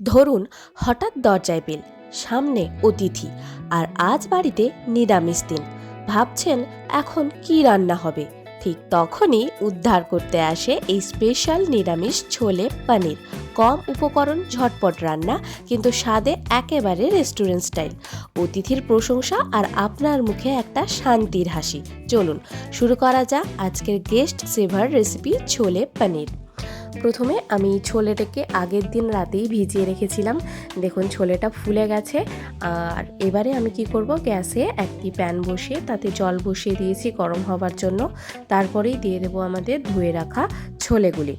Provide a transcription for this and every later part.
ধরুন, হঠাৎ দরজায় বেল সামনে অতিথি, আর আজ বাড়িতে নিরামিষ দিন। ভাবছেন, এখন কি রান্না হবে? ঠিক তখনই উদ্ধার করতে আসে এই স্পেশাল নিরামিষ ছোলে পনির। কম উপকরণ, ঝটপট রান্না, কিন্তু স্বাদে একেবারে রেস্টুরেন্ট স্টাইল অতিথির প্রশংসা আর আপনার মুখে একটা শান্তির হাসি। চলুন, শুরু করা যাক আজকের guest saver recipe chole paneer. প্রথমে আমি ছোলেটাকে আগের দিন রাতেই ভিজিয়ে রেখেছিলাম। দেখুন, ছোলেটা ফুলে গেছে। আর এবারে আমি কি করব? গ্যাসে একটি প্যান বসিয়ে তাতে জল বসিয়ে দিয়েছি গরম হবার জন্য। তারপরেই দিয়ে দেবো আমাদের ধুয়ে রাখা ছোলেগুলি।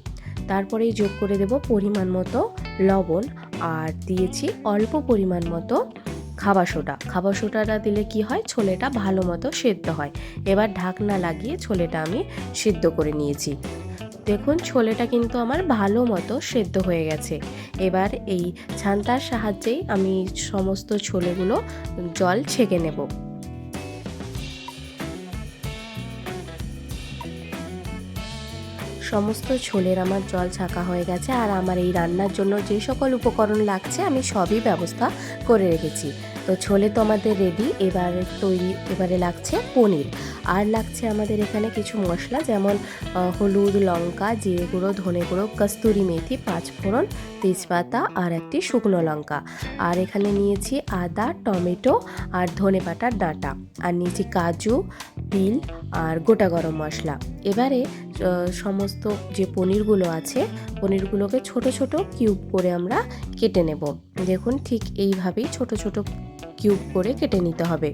তারপরেই যোগ করে দেব পরিমাণ মতো লবণ। আর দিয়েছি অল্প পরিমাণ মতো খাবার সোডা। খাবার সোডাটা দিলে কি হয়? ছোলেটা ভালো মতো সেদ্ধ হয়। এবার ঢাকনা লাগিয়ে ছোলেটা আমি সিদ্ধ করে নিয়েছি। দেখুন, ছোলেটা কিন্তু আমার ভালো মতো সেদ্ধ হয়ে গেছে। এবার এই ছান্তার সাহায্যেই আমি সমস্ত ছোলেগুলো জল ছেঁকে নেব। সমস্ত ছোলের আমার জল ছাকা হয়ে গেছে আর আমার এই রান্নার জন্য যে সকল উপকরণ লাগছে আমি সবই ব্যবস্থা করে রেখেছি। তো ছোলে তো আমাদের রেডি এবার তৈরি, এবারে লাগছে পনির। আর লাগছে আমাদের এখানে কিছু মশলা, যেমন হলুদ, লঙ্কা, জিরে গুঁড়ো, ধনে গুঁড়ো, কস্তুরি মেথি পাঁচফোড়ন তেজপাতা আর একটি শুকনো লঙ্কা। আর এখানে নিয়েছি আদা, টমেটো আর ধনে পাতার ডাঁটা। আর নিয়েছি কাজু, তিল আর গোটা গরম মশলা। এবারে সমস্ত যে পনিরগুলো আছে, পনিরগুলোকে ছোট ছোট কিউব করে আমরা কেটে নেব। দেখুন ঠিক এইভাবেই ছোট ছোট কিউব করে কেটে নিতে হবে।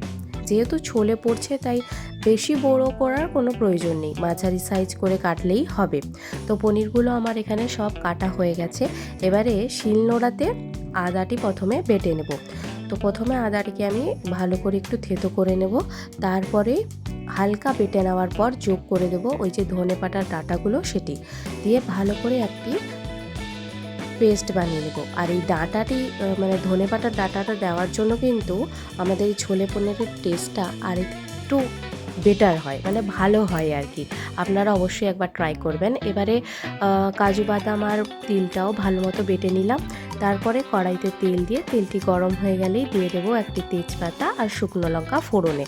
যেহেতু ছোলে পড়ছে, তাই বেশি বড় করার কোনো প্রয়োজন নেই। মাঝারি সাইজ করে কাটলেই হবে। তো পনিরগুলো আমার এখানে সব কাটা হয়ে গেছে। এবারে শিলনোড়াতে আদাটি প্রথমে বেটে নেব। তো প্রথমে আদাটিকে আমি ভালো করে একটু থেতো করে নেব। তারপরে হালকা বেটে নেওয়ার পর যোগ করে দেব ওই যে ধনে পাতার ডাঁটাগুলো, সেটি। দিয়ে ভালো করে একটি পেস্ট বানিয়ে নেব। আর এই ডাঁটাটি মানে ধনে পাতার ডাঁটাটা দেওয়ার জন্য কিন্তু আমাদের এই ছোলে পনিরের টেস্টটা আর একটু বেটার হয় মানে ভালো হয় আর কি। আপনারা অবশ্যই একবার ট্রাই করবেন। এবারে কাজু বাদাম আর তিলটাও ভালো মতো বেটে নিলাম। তারপরে কড়াইতে তেল দিয়ে, তেলটি গরম হয়ে গেলেই দিয়ে দেবো একটি তেজপাতা আর শুকনো লঙ্কা ফোড়নে।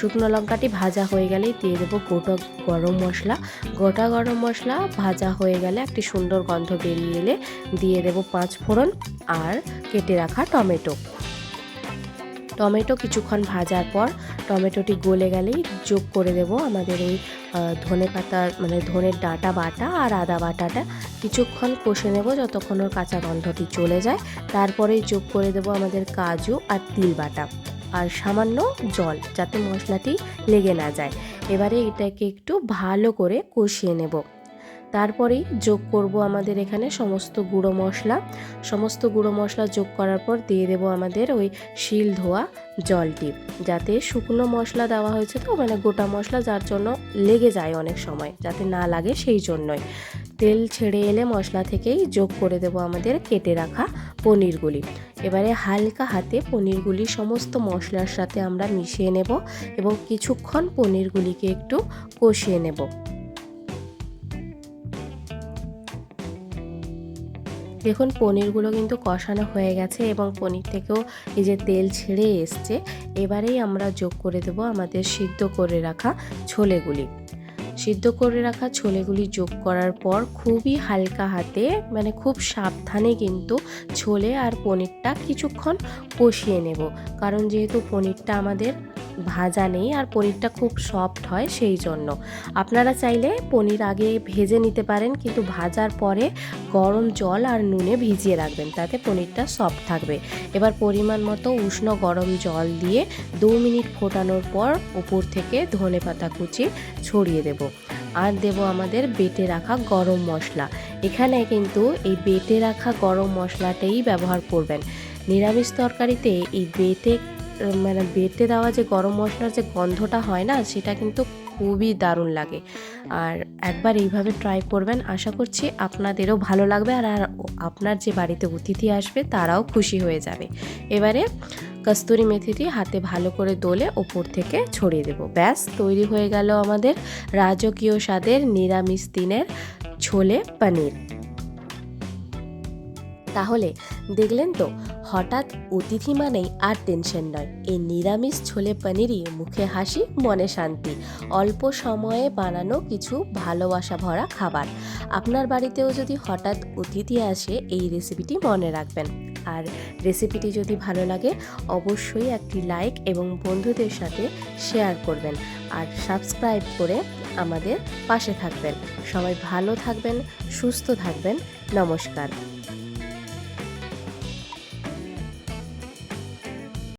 শুকনো লঙ্কাটি ভাজা হয়ে গেলেই দিয়ে দেবো গোটা গরম মশলা। গোটা গরম মশলা ভাজা হয়ে গেলে একটি সুন্দর গন্ধ বেরিয়ে এলে দিয়ে দেবো পাঁচ ফোড়ন আর কেটে রাখা টমেটো। টমেটো কিছুক্ষণ ভাজার পর টমেটোটি গলে গেলেই যোগ করে দেব আমাদের এই ধনে পাতা মানে ধনের ডাঁটা বাটা আর আদা বাটাটা। কিছুক্ষণ কষে নেব যতক্ষণ ওর কাঁচা গন্ধটি চলে যায়। তারপরেই যোগ করে দেব আমাদের কাজু আর তিল বাটা। আর সামান্য জল যাতে মশলাটি লেগে না যায়। এবারে এটাকে একটু ভালো করে কষিয়ে নেব। তারপরেই যোগ করব আমাদের এখানে সমস্ত গুঁড়ো মশলা। সমস্ত গুঁড়ো মশলা যোগ করার পর দিয়ে দেবো আমাদের ওই শিল ধোয়া জলটি। যাতে শুকনো মশলা দেওয়া হয়েছে তো মানে গোটা মশলা যার জন্য লেগে যায় অনেক সময়, যাতে না লাগে সেই জন্যই। তেল ছেড়ে এলে মশলা থেকেই যোগ করে দেবো আমাদের কেটে রাখা পনিরগুলি। এবারে হালকা হাতে পনিরগুলি সমস্ত মশলার সাথে আমরা মিশিয়ে নেব এবং কিছুক্ষণ পনিরগুলিকে একটু কষিয়ে নেব। দেখুন, পনিরগুলো কিন্তু কষানো হয়ে গেছে এবং পনির থেকেও এই যে তেল ছেড়ে এসছে। এবারেই আমরা যোগ করে দেব আমাদের সিদ্ধ করে রাখা ছোলেগুলি। সিদ্ধ করে রাখা ছোলেগুলি যোগ করার পর খুবই হালকা হাতে মানে খুব সাবধানে কিন্তু ছোলে আর পনিরটা কিছুক্ষণ কষিয়ে নেব। কারণ যেহেতু পনিরটা আমাদের ভাজা নেই আর পনিরটা খুব সফট হয় সেই জন্য। আপনারা চাইলে পনির আগে ভেজে নিতে পারেন, কিন্তু ভাজার পরে গরম জল আর নুনে ভিজিয়ে রাখবেন, তাতে পনিরটা সফট থাকবে। এবার পরিমাণ মতো উষ্ণ গরম জল দিয়ে দু মিনিট ফোটানোর পর উপর থেকে ধনে পাতা কুচি ছড়িয়ে দেব। আর দেব আমাদের বেটে রাখা গরম মশলা। এখানে কিন্তু এই বেটে রাখা গরম মশলাটাই ব্যবহার করবেন। নিরামিষ তরকারিতে এই বেটে মানে বেটে দেওয়া যে গরম মশলার যে গন্ধটা হয় না, সেটা কিন্তু খুবই দারুণ লাগে। আর একবার এইভাবে ট্রাই করবেন, আশা করছি আপনাদেরও ভালো লাগবে। আর আপনার যে বাড়িতে অতিথি আসবে, তারাও খুশি হয়ে যাবে। এবারে কস্তুরি মেথিটি হাতে ভালো করে দোলে ওপর থেকে ছড়িয়ে দেব। ব্যাস, তৈরি হয়ে গেল আমাদের রাজকীয় স্বাদের নিরামিষ দিনের ছোলে পনির। তাহলে দেখলেন তো হঠাৎ অতিথি মানেই আর টেনশন নয়। এই নিরামিষ ছোলে পনিরই মুখে হাসি, মনে শান্তি। অল্প সময়ে বানানো কিছু ভালোবাসা ভরা খাবার। আপনার বাড়িতেও যদি হঠাৎ অতিথি আসে, এই রেসিপিটি মনে রাখবেন। আর রেসিপিটি যদি ভালো লাগে, অবশ্যই একটি লাইক এবং বন্ধুদের সাথে শেয়ার করবেন। আর সাবস্ক্রাইব করে আমাদের পাশে থাকবেন। সবাই ভালো থাকবেন, সুস্থ থাকবেন। নমস্কার।